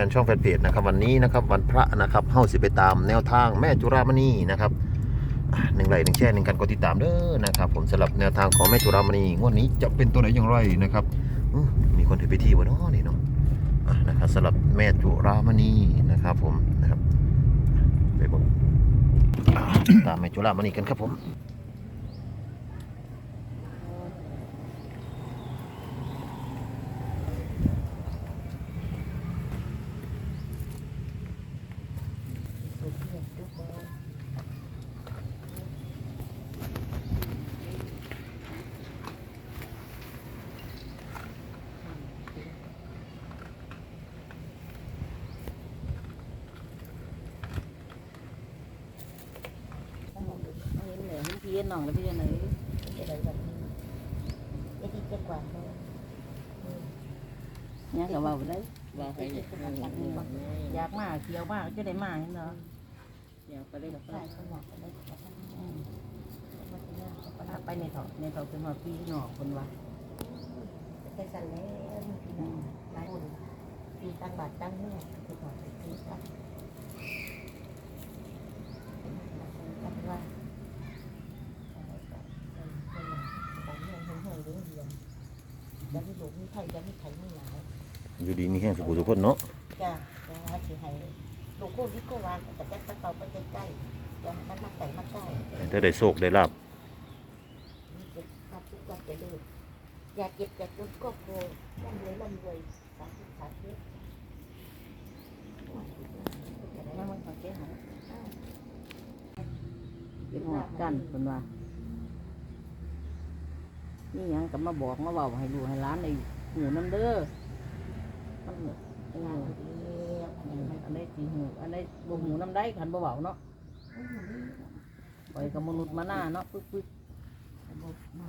ฟนช่องแฟนเพจนะครับวันนี้นะครับวันพระนะครับเฮาสิไปตามแนวทางแม่จุรามณีนะครับหนึ่งไลค์หนึ่งแชร์หนึ่งการกดติดตามเด้อนะครับผมสำหรับแนวทางของแม่จุรามณีงวดนี้จะเป็นตัวไหนอย่างไรนะครับมีคนถือไปที่วะเนาะนี่เนาะนะครับสำหรับแม่จุรามณีนะครับผมนะครับไปบอกตามแม่จุรามณีกันครับผม เห็นเหนือเห็น พี่เห็นน้องแล้วพี่จะไหนจะได้แบบนี้ไอ้ที่เจ็บกว่าเขาเนี่ยก็ว่าได้ว่าให้เนี่ยอยากมากเที่ยวมากจะได้มาเห็นเนาะอยากไปเล่นกับใช่เขาอยากได้อืมไปในเถาในเถาเป็นว่าพี่น้องคนว่าไปสั่นแล้วพี่น้องหลายคนปีตั้งบาทตั้งเมื่อคือบอกปีตั้งว่ายังไม่หลงมีไทยยังไม่ไทยไม่หนาวอยู่ดีมีแห้งสุขุสุขคนเนาะจ้าจ้าสิให้ลูกโควิดก็วางแต่แจ๊กตะเกาไปใกล้ๆอย่าให้มันมาใกล้มาใกล้ถ้าได้โชคได้ลาบมีเจ็บมาทุกวันจะเลิกอย่าเจ็บอย่าจนก็โกรธร่ำรวยร่ำรวยสาธุสาธุแล้วมันก็เจ๊หายเป็นหัวกันเป็นว่านี่ยังก็มาบอกมาเบาให้ลูกให้ร้านใน หูน้ำเด้อมันเอออันนี้สีหูอันนี้บ่หูน้ำได้ขันบ่เบาเนาะไปกับมนุษย์มาหน้าเนาะปึ๊บปึ๊บอกมา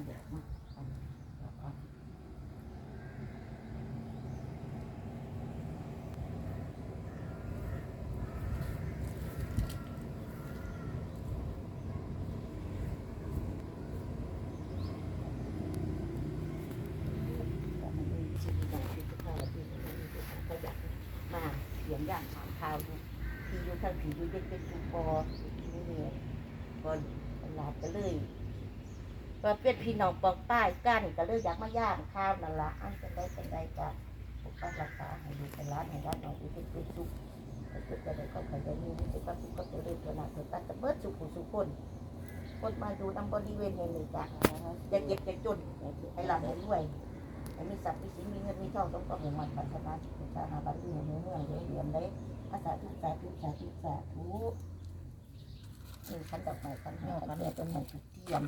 มาเสียงย่างถามขาวดูที่อยู่ทางผีอยู่เด็กเป็นจุปอนี่เนี่ยก็หลาบก็เลยว่าเป็นพี่น้องปองใต้กันก็เลยอยากมาย่างข้าวนั่นละอันเป็นได้เป็นได้ก็ปกปักรักษาให้ดูเป็นร้านให้ร้านน้องอุทิศเป็นสุขก็จะได้ก็ขอได้มีสุขภาพก็จะได้ตัวหนักตัวตัดจะเบิดสุขสุขคนคนมาดูน้ำบริเวณในี้เลยจ้ะจะเก็บจะจนให้หลับให้วย ผมมีทรัพย์มีสินมีเงินมีทองต้องต้องอย่งมั่นปัจจุบันศึกษาหาบัตรเรื่องเมืองเลยเหลี่ยมเลยภาษาทุกสาทุกสาทุกสาธุนี่ขันดอกไม้ขันแห้วขันแดดต้นไม้ถูกเทียม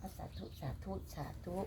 ภาษาทุกสาทุกสาทุก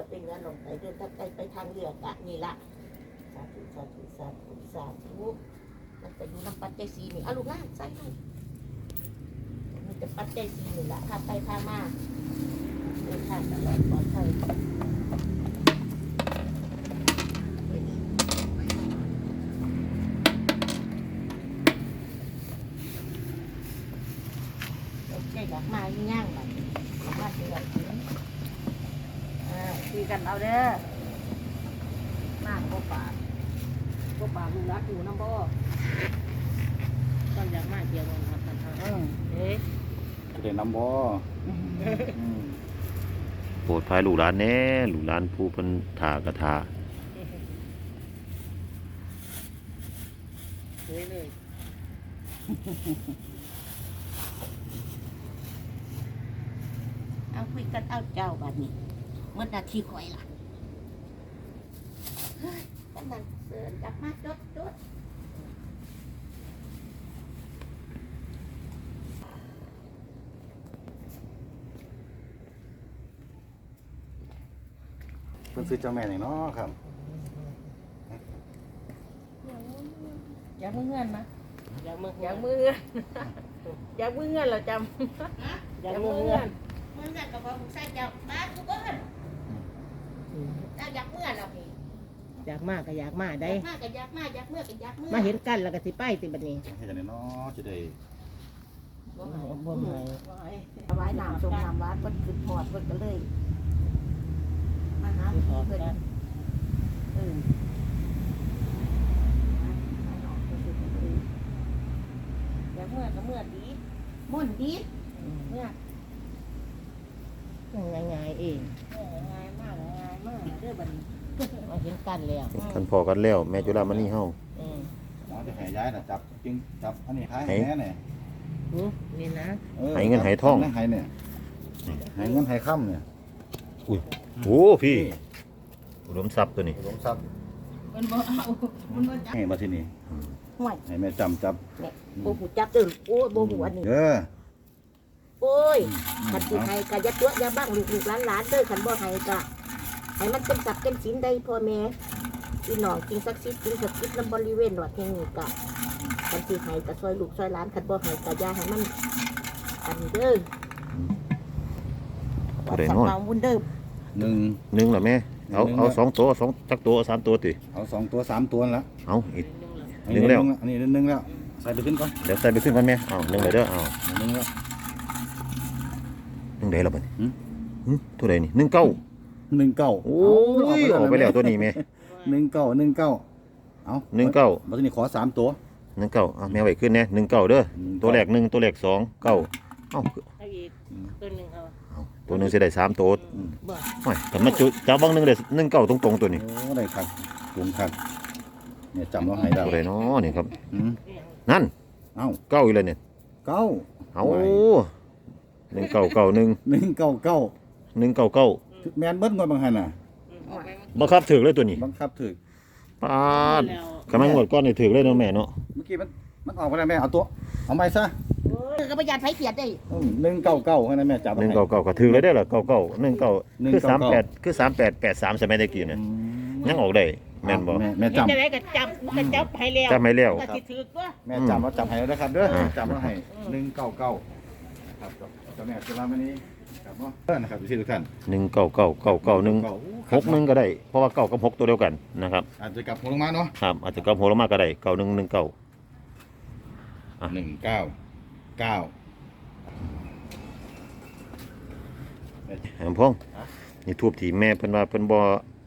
เป็นเรือลงไปเดินทาไกลไปทางเรือกะนี่ละสาธุสาธุสาธุสาธุมันจะอยู่น้ำปัจจัยสีนี่เอาลูกล่างใส่ให้มันจะปัจจัยสีนี่ละถ้าไปพามาเดินทางตลอดปลอดภัยโอเคอยากมาย่างแบบอยากมาเดือนอ่าคุย กันเอาเด้อมาโคป่าโคป่าลูกรักอยู่น้ำบ่ต้องอยากมาเกี่ยวกับมันกันเออเอ๊ะจะได้นำบ่อืมโปรดภายลูกหลานแน่ลูกหลานผู้เพิ่นถากระทาเลยเลยคุยกันเอาเจ้าบัดนี้เมื่อนาทีคอยล่ะเฮ้ยกำลังเสิร์นกลับมาจดจดเพิ่นซื้อเจ้าแม่นี่เนาะครับอยากมือเงินนะอยากมืออยากมือเงินอยากมือเงินเหราจอยากมือเงินเมื่อนั้นก็บอกผมใส่เจ้าบ้านทุกคน เจ้าอยากเมื่อเราพี่อยากมากก็อยากมาอได้ยากมากก็อยากมาอยากเมื่อก็อยากเมื่อมาเห็นกันแล้วก็สิไปติบัดนี้ให้จังได๋เนาะจะได้บ่บ่ให้เอาไว้น้ำส้มน้ำหวานเพิ่นคือพอดเพิ่นก็เลยมาหาสิออกเพิ่นกันเออมาหาเพิ่นเพิ่นก็เลยำอยากมือก็มือดีม่วนดีเมื่อง่ายๆเองเมื่อง่ายมากง่ายมากเรื่องบัดนมาเห็นกันแล้วคันพอกันแล้ว แม่จุฬามณีเฮา อืมหมอจะให้ย้ายน่ะจับจริงจับอันนี้ให้ให้แม่เนี่ยหูนี่นะออให้เงินให้ทองให้เนี่ยให้เงินให้ค่ำเนี่ยโอ้พี่อุดมทรัพย์ตัวนี้รวมทรัพย์มันบ่เอามันบ่จับให้มาที่นี่ห่วยให้แม่จำจับโบหูจับตื่นโอ้ยโบหูอันนี้เออโอ้ยคันสิให้ก็อย่าตัวอย่าบ้างลูกๆหลานๆเด้อคันบ่ให้ก็ ให้มันเป็นสับเป็นสินได้พ่อแม่พี่น้องจริงศักดิ์สิทธิ์จริงศักดิ์สิทธิ์นำบริเวณวัดแห่งนี้ก็คันสิให้ก็ช่วยลูกช่วยหลานคันบ่ให้ก็อย่าให้มันอันเด้อตัวใดน้อยวัดสำเนาบุญเด้อหนึ่ง หนึ่งเหรอแม่ เอาหนึ่งเอาแล้ว สองตัวสองจักตัวสามตัวติเอาสองตัวสามตัวแล้วเอาอีกอัหนึ่งแล้ว อันนี้หนึ่งแล้ว ใส่ไปขึ้นก่อนเดี๋ยวใส่ไปขึ้นกันแม่เอาหนึ่งเลยเด้อเอาหนึ่งแล้ว หนึ่งใดและบัดนี้หืมหึตัวใดนี่หนึ่งเก้า หนึ่งเก้าโอ้ยออกไปแล้วตัวนี้แม่หนึ่งเก้าหนึ่งเก้าเอาหนึ่งเก้าบัดนี้ขอสามตัวหนึ่งเก้าเอาแม่ไว้ขึ้นแน่หนึ่งเก้าเด้อหนึ่งตัวแรกหนึ่งตัวแรกสองเก้าเอ้าเอาอีกตัวหนึงเอาเอาตัวหนึ่งสิได้สามตัวบ่ไม่แต่มาจุจับบางหนึ่งได้หนึ่งเก้าตรงๆตัวนี้โอ้ได้ครับถุงครับเนี่ยจำเราให้ได้ตัวใดเนาะนี่ครับอืมนั่นเอ้าเก้าอีกแล้วเนี่ยเก้าเอาหนึ่งเก้าเก้าหนึ่งหนึ่งเก้าเก้าหนึ่งเก้าเก้า แมนเบิ้ลก่อนบางหันน่ะอืมเอาไปมันบังคับถือเลยตัวนี้บังคับถือปาดแล้วกำลังหมดก้อนนี่ถือเลยเนาะแม่เนาะเมื่อกี้มันมันออกมาได้แม่เอาตัวเอาไม้ซะก็ประหยัดไผเกียดได้หนึ่งเก้าเก้าให้นะแม่จับหนึ่งเก้าเก้าก็ถือเลยได้อเหรอเก้าเก้าหนึ่งเก้าหนึ่งคือเก้าสามเก้าแปดคือสามแปดแปดสามสมัยตะกี้เนี่ยยังออกได้แม่นบ่แม่แม่นี่จำจะได้ก็จับมันก็จับให้แล้วจำไม่แล้วก็สิถือตัวแม่จำว่าจำให้แล้วนะครับเด้ออ่าจำว่าให้หนึ่งเก้าเก้าครับเจ้าแม่จุฬาม ณีครับเนาะเออนะครับพี่ทุกท่านหนึ่งเก้าเก้าเก้าเก้าหนึ่งเก้าหกหนึ่งก็ได้ เพราะว่าเก้ากับหกตัวเดียวกันนะครับอาจจะกลับหัวลงมาเนาะครับอาจจะกับหัวลงมาก็ได้เก้าหนึ่งหนึ่งเก้าหนึ่งเก้าเก้าแหมพ่องนี่ทูบที่แม่เพิ่นว่าเพิ่นบ่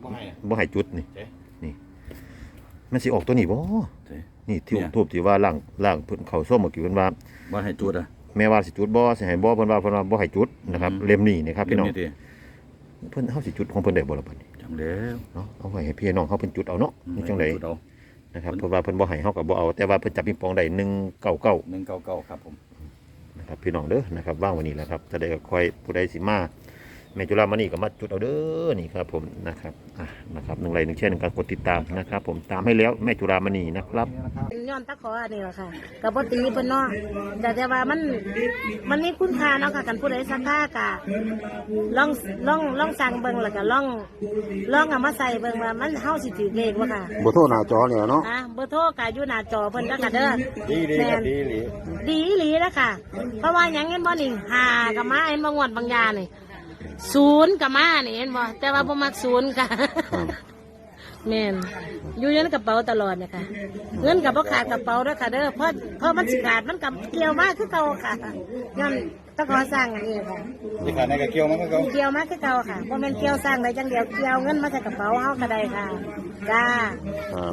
บ่ให้บ่ให้จุดนี่เจ๊นี่มันสิออกตัวนี้บ่เจ๊นี่ที่เนี่ยทูบที่ว่าล่างล่างเพิ่นเข้าส้มเมื่อกี้เพิ่นว่าบ่ให้จุดอะ แม่ว่าสิจุดบ่สิให้บ่เพิ่นว่าเพิ่นว่าบ่ให้จุดนะครับอืมเล่มนี้นะครับพี่น้องดิเพิ่นเฮาสิจุดของเพิ่นได้บ่ล่ะบัดนี้จำแล้วเนาะเอาไว้ให้พี่น้องเฮาเพิ่นจุดเอาเนาะนี่จังได๋จุดเอานะครับเพราะว่าเพิ่นบ่ให้เฮาก็บ่เอาแต่ว่าเพิ่นจับปิงปองได้199หนึ่งเก้าเก้าครับผมนะครับพี่น้องเด้อนะครับว่างวันนี้แหละครับจะได้ก็คอยผู้ใดสิมา แม่จุฬามานี่ก็มาจุดเอาเด้อนี่ครับผมนะครับอะนะครับหนึ่งไลค์หนึ่งแชร์หนึ่งการกดติดตามนะครับ ผมตามให้แล้วแม่จุฬามณีนะครับนี่นะครับย้อนตะขออันนี้แหละค่ะกับปตีเพิ่นเนาะแต่แต่ว่ามันมันมีคุณค่าเนาะค่ะกันผู้ใดสักค่ากะลองลองลองสั่งเบิ่งแล้วก็ลองลองเอามาใส่เบิ่งว่ามันเฮาสิถือเลขบ่ค่ะบ่โทรหน้าจอเนี่ยเนาะอะเบอร์โทรก็อยู่หน้าจอเพิ่นแล้วก็เด้อดีดีแม่ครับนดีหลีดีอีหลีแล้วค่ะ เพราะว่าหยังเห็นบ่นี่หากับมาเห็นบ่งวดบางยานี่ ศูนย์กับมานี่เห็นบ่แต่ว่าบ่มักศูนย์ค่ะแม่นอยู่ในกระเป๋าตลอดเนี่ยค่ะเงินกับบ่ขาดกระเป๋าด้วยค่ะเด้อเพราะเพราะมันสิขาดมันกับเกี่ยวมากคือเก่าค่ะย้อนต้องขอสร้างอันนี้ค่ะที่ขาดในกระเกียวมันก็เขาเกี่ยวมากคือเก่าค่ะบ่แม่นเกี่ยวสร้างได้จังเดียวเกี่ยวเงินมาใส่กระเป๋าเฮาก็ได้ค่ะจ้า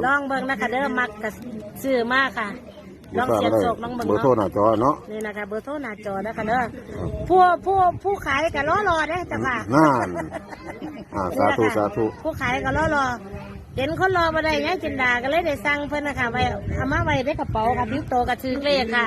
ลองเบิ่งนะคะเด้อมักก็ซื้อมากค่ะ ลองเสียบโศกลองเบิ่งเบอร์โทรหเนาะน้าจอเนาะ นี่นะคะเบอร์โทรหน้าจอนะคะเด้อผู้ผู้ผู้ขายก็รอรอเด้อจ้ะค่ะนั่นอ่าสาธุสาธุผู้ขายก็รอรอเห็นคนรอมาได้ยังจินดาก็เลยได้สั่งเพิ่นนะคะไว้เอามาไว้ในกระเป๋าค่ะบิ้วโตกระชือเลขค่ะ